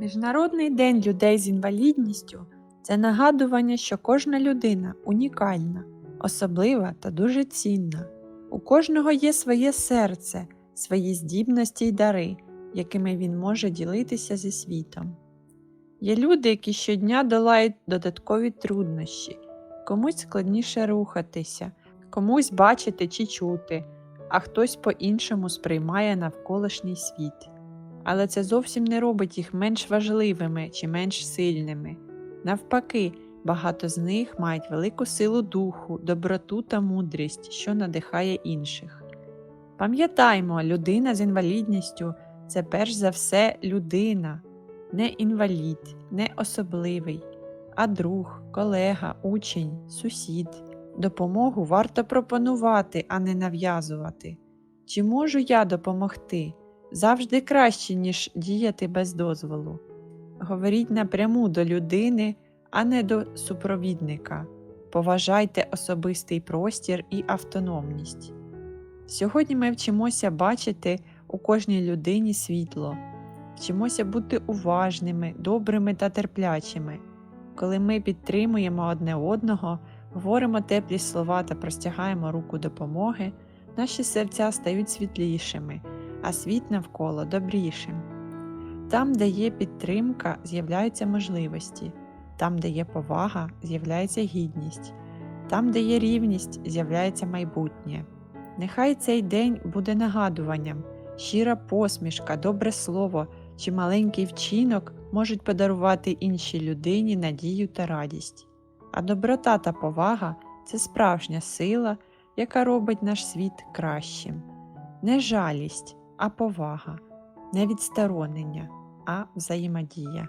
Міжнародний день людей з інвалідністю це нагадування, що кожна людина унікальна, особлива та дуже цінна. У кожного є своє серце, свої здібності й дари, якими він може ділитися зі світом. Є люди, які щодня долають додаткові труднощі, комусь складніше рухатися, комусь бачити чи чути, а хтось по-іншому сприймає навколишній світ. Але це зовсім не робить їх менш важливими чи менш сильними. Навпаки, багато з них мають велику силу духу, доброту та мудрість, що надихає інших. Пам'ятаймо, людина з інвалідністю це перш за все людина, не інвалід, не особливий, а друг, колега, учень, сусід. Допомогу варто пропонувати, а не нав'язувати. Чи можу я допомогти? Завжди краще, ніж діяти без дозволу. Говоріть напряму до людини, а не до супровідника. Поважайте особистий простір і автономність. Сьогодні ми вчимося бачити у кожній людині світло, вчимося бути уважними, добрими та терплячими. Коли ми підтримуємо одне одного, говоримо теплі слова та простягаємо руку допомоги, наші серця стають світлішими, а світ навколо добрішим. Там, де є підтримка, з'являються можливості, там, де є повага, з'являється гідність, там, де є рівність, з'являється майбутнє. Нехай цей день буде нагадуванням, щира посмішка, добре слово чи маленький вчинок можуть подарувати іншій людині надію та радість. А доброта та повага це справжня сила, яка робить наш світ кращим. Не жалість, а повага, не відсторонення, а взаємодія.